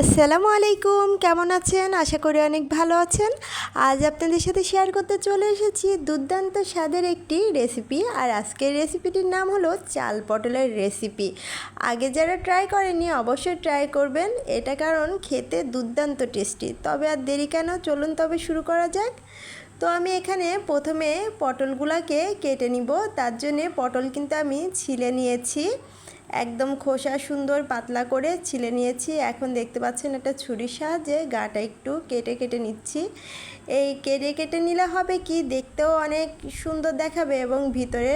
আসসালামু আলাইকুম, কেমন আছেন? আশা করি অনেক ভালো আছেন। আজ আপনাদের সাথে শেয়ার করতে চলে এসেছি দুর্দান্ত স্বাদের একটি রেসিপি আর আজকের রেসিপিটির নাম হলো চাল পটলের রেসিপি আগে যারা ট্রাই করেনি অবশ্যই ট্রাই করবেন। এটা কারণ খেতে দুর্দান্ত টেস্টি তবে আর দেরি কেন? চলুন তবে শুরু করা যাক। তো আমি এখানে প্রথমে পটলগুলোকে কেটে নিব। তার জন্যে পটল কিন্তু আমি ছিলে নিয়েছি। একদম খোসা সুন্দর পাতলা করে ছিলে নিয়েছি। এখন দেখতে পাচ্ছেন একটা ছুরির সাহায্যে গাটা একটু কেটে কেটে নিচ্ছি। এই কেটে কেটে নিলে হবে কি? দেখতেও অনেক সুন্দর দেখাবে এবং ভিতরে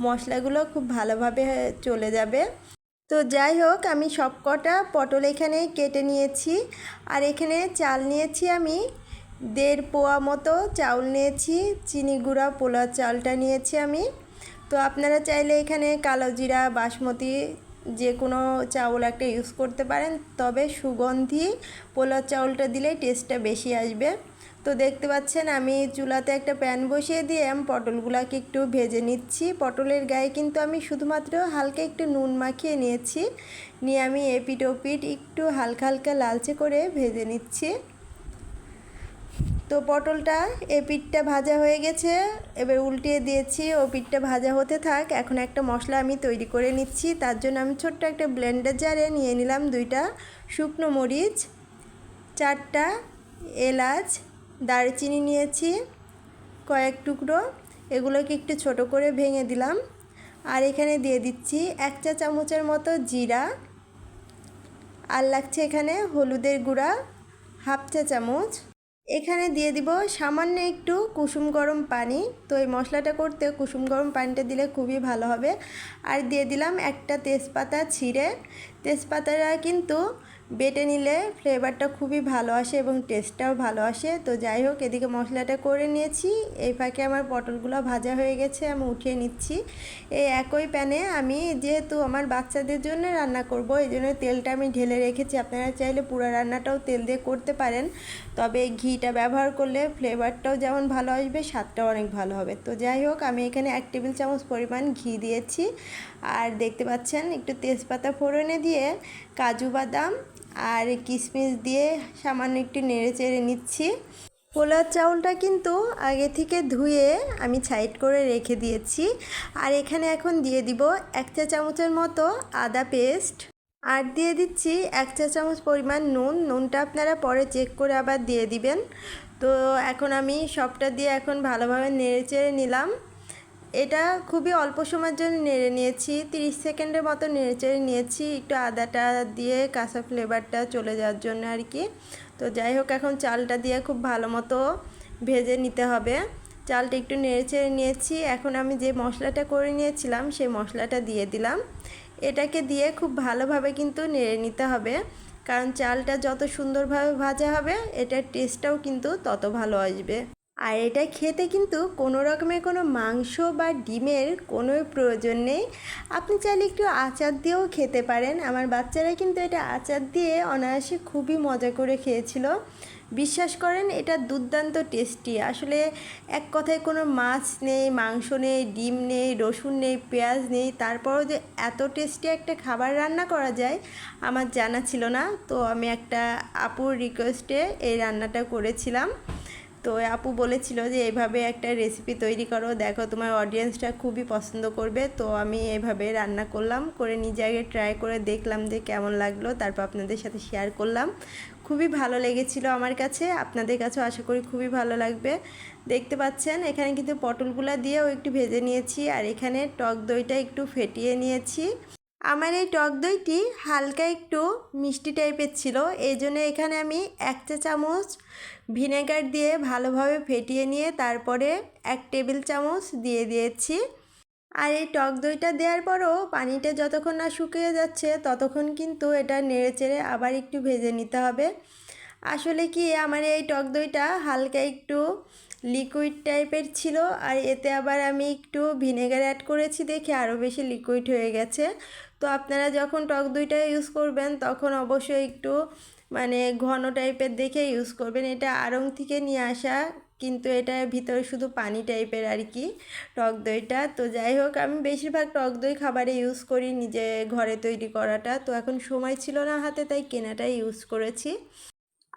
মশলাগুলো খুব ভালোভাবে চলে যাবে। তো যাই হোক, আমি সব কটা পটল এখানে কেটে নিয়েছি। আর এখানে চাল নিয়েছি আমি। দেড় পোয়া মতো চাউল নিয়েছি। চিনি গুঁড়া পোলা চালটা নিয়েছি আমি। তো আপনারা চাইলে এখানে কালো জিরা, বাসমতি যে কোনো চাউল একটা ইউজ করতে পারেন। তবে সুগন্ধি পোলাও চাউলটা দিলেই টেস্টটা বেশি আসবে। তো দেখতে পাচ্ছেন, আমি চুলাতে একটা প্যান বসিয়ে দিয়ে আমি পটলগুলোকে একটু ভেজে নিচ্ছি। পটলের গায়ে কিন্তু আমি শুধুমাত্র হালকা একটু নুন মাখিয়ে নিয়েছি। নিয়ে আমি এপিট ওপিট একটু হালকা হালকা লালচে করে ভেজে নিচ্ছি। তো পটলটা, এ পিঠটা ভাজা হয়ে গেছে। এবার উল্টিয়ে দিয়েছি, ও পিঠটা ভাজা হতে থাক। এখন একটা মশলা আমি তৈরি করে নিচ্ছি। তার জন্য আমি ছোট্ট একটা ব্লেন্ডার জারে নিয়ে নিলাম দুইটা শুকনো মরিচ, চারটা এলাচ, দারচিনি নিয়েছি, কয়েক টুকরো। এগুলোকে একটু ছোট করে ভেঙে দিলাম। আর এখানে দিয়ে দিচ্ছি এক চা চামচের মতো জিরা। আর লাগছে এখানে হলুদের গুঁড়া, হাফ চা চামচ। এখানে দিয়ে দিব সামান্য একটু কুসুম গরম পানি। তো এই মশলাটা করতে কুসুম গরম পানিটা দিলে খুবই ভালো হবে। আর দিয়ে দিলাম একটা তেজপাতা ছিঁড়ে। তেজপাতাটা কিন্তু বেটে নিলে ফ্লেভারটা খুবই ভালো আসে এবং টেস্টটাও ভালো আসে। তো যাই হোক, এদিকে মশলাটা করে নিয়েছি। এই ফাঁকে আমার পটলগুলো ভাজা হয়ে গেছে, আমি উঠিয়ে নিচ্ছি। এই একই প্যানে আমি যেহেতু আমার বাচ্চাদের জন্য রান্না করব, এই জন্য তেলটা আমি ঢেলে রেখেছি। আপনারা চাইলে পুরো রান্নাটাও তেল দিয়ে করতে পারেন। তবে ঘিটা ব্যবহার করলে ফ্লেভারটাও যেমন ভালো আসবে, স্বাদটাও অনেক ভালো হবে। তো যাই হোক, আমি এখানে এক টেবিল চামচ পরিমাণ ঘি দিয়েছি। আর দেখতে পাচ্ছেন, একটু তেজপাতা ফোড়নে দিয়ে কাজু বাদাম আর কিশমিশ দিয়ে সামান্য একটু নেড়ে চেড়ে নিচ্ছি। পোলার চাউলটা কিন্তু আগে থেকে ধুয়ে আমি সাইড করে রেখে দিয়েছি। আর এখানে এখন দিয়ে দিব এক চা চামচের মতো আদা পেস্ট। আর দিয়ে দিচ্ছি এক চা চামচ পরিমাণ নুন। নুনটা আপনারা পরে চেক করে আবার দিয়ে দিবেন। তো এখন আমি সবটা দিয়ে এখন ভালোভাবে নেড়ে চেড়ে নিলাম। এটা খুবই অল্প সময়ের জন্য নেড়ে নিয়েছি। 30 সেকেন্ডের মতো নেড়ে চেড়ে নিয়েছি একটু আদাটা দিয়ে, কাঁচা ফ্লেভারটা চলে যাওয়ার জন্য আর কি। তো যাই হোক, এখন চালটা দিয়ে খুব ভালো মতো ভেজে নিতে হবে। চালটা একটু নেড়ে চেড়ে নিয়েছি। এখন আমি যে মশলাটা করে নিয়েছিলাম, সেই মশলাটা দিয়ে দিলাম। এটাকে দিয়ে খুব ভালোভাবে কিন্তু নেড়ে নিতে হবে। কারণ চালটা যত সুন্দরভাবে ভাজা হবে, এটার টেস্টটাও কিন্তু তত ভালো আসবে। আর এটা খেতে কিন্তু কোনো রকমের কোনো মাংস বা ডিমের কোনো প্রয়োজন নেই। আপনি চাইলে একটু আচার দিয়েও খেতে পারেন। আমার বাচ্চারা কিন্তু এটা আচার দিয়ে অনায়াসে খুবই মজা করে খেয়েছিল। বিশ্বাস করেন, এটা দুর্দান্ত টেস্টি আসলে এক কথায় কোনো মাছ নেই, মাংস নেই, ডিম নেই, রসুন নেই, পেঁয়াজ নেই। তারপরও যে এত টেস্টি একটা খাবার রান্না করা যায়, আমার জানা ছিল না। তো আমি একটা আপুর রিকোয়েস্টে এই রান্নাটা করেছিলাম। তো আপু বলেছিল যে, এভাবে একটা রেসিপি তৈরি করো। দেখো তোমার অডিয়েন্সটা খুবই পছন্দ করবে। তো আমি এভাবে রান্না করলাম, করে নিজে আগে ট্রাই করে দেখলাম যে কেমন লাগল। তারপর আপনাদের সাথে শেয়ার করলাম। খুবই ভালো লেগেছিল আমার কাছে। আপনাদের কাছেও আশা করি খুবই ভালো লাগবে। দেখতে পাচ্ছেন, এখানে কিন্তু পটলগুলা দিয়েও একটু ভেজে নিয়েছি। আর এখানে টক দইটা একটু ফেটিয়ে নিয়েছি। আমার এই টক দইটি হালকা একটু মিষ্টি টাইপের ছিল, এই জন্য এখানে আমি এক চা চামচ ভিনেগার দিয়ে ভালোভাবে ফেটিয়ে নিয়ে তারপরে এক টেবিল চামচ দিয়ে দিয়েছি। আর এই টক দইটা দেওয়ার পরও পানিটা যতক্ষণ না শুকিয়ে যাচ্ছে ততক্ষণ কিন্তু এটা নেড়ে চেড়ে আবার একটু ভেজে নিতে হবে। আসলে কি আমার এই টক দইটা হালকা একটু লিকুইড টাইপের ছিল, আর এতে আবার আমি একটু ভিনেগার অ্যাড করেছি দেখে আরও বেশি লিকুইড হয়ে গেছে। তো আপনারা যখন টক দইটা ইউজ করবেন, তখন অবশ্যই একটু মানে ঘন টাইপের দেখে ইউজ করবেন। এটা আড়ং থেকে নিয়ে আসা, কিন্তু এটা ভিতরে শুধু পানি টাইপের আর কি টক দইটা। তো যাই হোক, আমি বেশিরভাগ টক দই খাবারে ইউজ করি নিজে ঘরে তৈরি করাটা। তো এখন সময় ছিল না হাতে, তাই কেনাটাই ইউজ করেছি।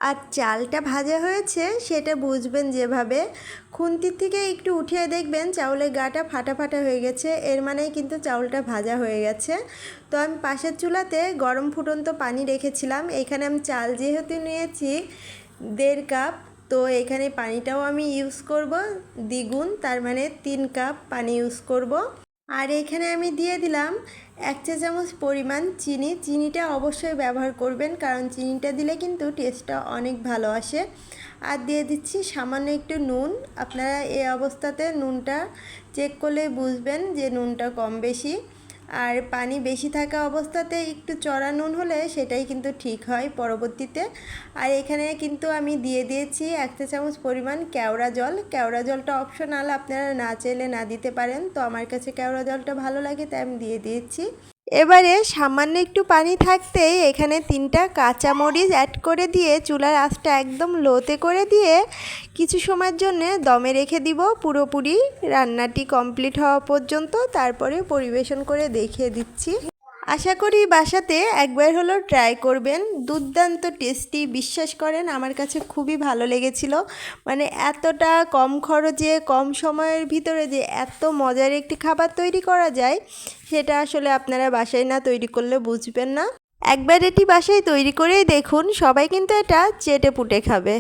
আর চালটা ভাজা হয়েছে, সেটা বুঝবেন যেভাবে। খুন্তির থেকে একটু উঠিয়ে দেখবেন, চাউলের গাটা ফাটা ফাটা হয়ে গেছে। এর মানেই কিন্তু চাউলটা ভাজা হয়ে গেছে। তো আমি পাশের চুলাতে গরম ফুটন্ত পানি রেখেছিলাম। এখানে আমি চাল যেহেতু নিয়েছি, দেড় কাপ, তো এখানে পানিটাও আমি ইউজ করব। দ্বিগুণ, তার মানে তিন কাপ পানি ইউজ করব। আর এখানে আমি দিয়ে দিলাম এক চা চামচ পরিমাণ চিনি। চিনিটা অবশ্যই ব্যবহার করবেন, কারণ চিনিটা দিলে কিন্তু টেস্টটা অনেক ভালো আসে। আর দিয়ে দিচ্ছি সামান্য একটু নুন। আপনারা এই অবস্থাতে নুনটা চেক করলে বুঝবেন যে নুনটা কম বেশি। আর পানি বেশি থাকা অবস্থাতে একটু চড়া নুন হলে সেটাই কিন্তু ঠিক হয় পরবর্তীতে। আর এখানে কিন্তু আমি দিয়ে দিয়েছি এক চা চামচ পরিমাণ কেওড়া জল। কেওড়া জলটা অপশনাল আপনারা না চাইলে না দিতে পারেন। তো আমার কাছে কেওড়া জলটা ভালো লাগে, তাই আমি দিয়ে দিয়েছি। এবারে সামান্য একটু পানি থাকতেই এখানে তিনটা কাঁচামরিচ অ্যাড করে দিয়ে চুলার আঁচটা একদম লোতে করে দিয়ে কিছু সময়ের জন্য দমে রেখে দিব। পুরোপুরি রান্নাটি কমপ্লিট হওয়া পর্যন্ত তারপরে পরিবেশন করে দেখিয়ে দিচ্ছি। আশা করি বাসাতে একবার হলো ট্রাই করবেন। দুর্দান্ত টেস্টি বিশ্বাস করেন, আমার কাছে খুবই ভালো লেগেছিল। মানে এতটা কম খরচে, কম সময়ের ভিতরে যে এত মজার একটি খাবার তৈরি করা যায়, সেটা আসলে আপনারা বাসায় না তৈরি করলে বুঝবেন না। একবার এটি বাসায় তৈরি করেই দেখুন, সবাই কিন্তু এটা চেটে পুটে খাবে।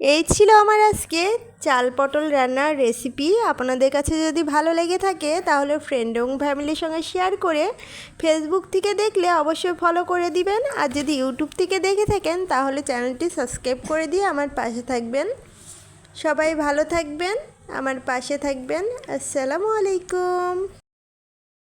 এই ছিল আমার আজকে চাল পটল রান্নার রেসিপি আপনাদের কাছে যদি ভালো লেগে থাকে, তাহলে ফ্রেন্ড এবং ফ্যামিলির সঙ্গে শেয়ার করে ফেসবুক থেকে দেখলে অবশ্যই ফলো করে দিবেন। আর যদি ইউটিউব থেকে দেখে থাকেন, তাহলে চ্যানেলটি সাবস্ক্রাইব করে দিয়ে আমার পাশে থাকবেন। সবাই ভালো থাকবেন, আমার পাশে থাকবেন। আসসালামু আলাইকুম।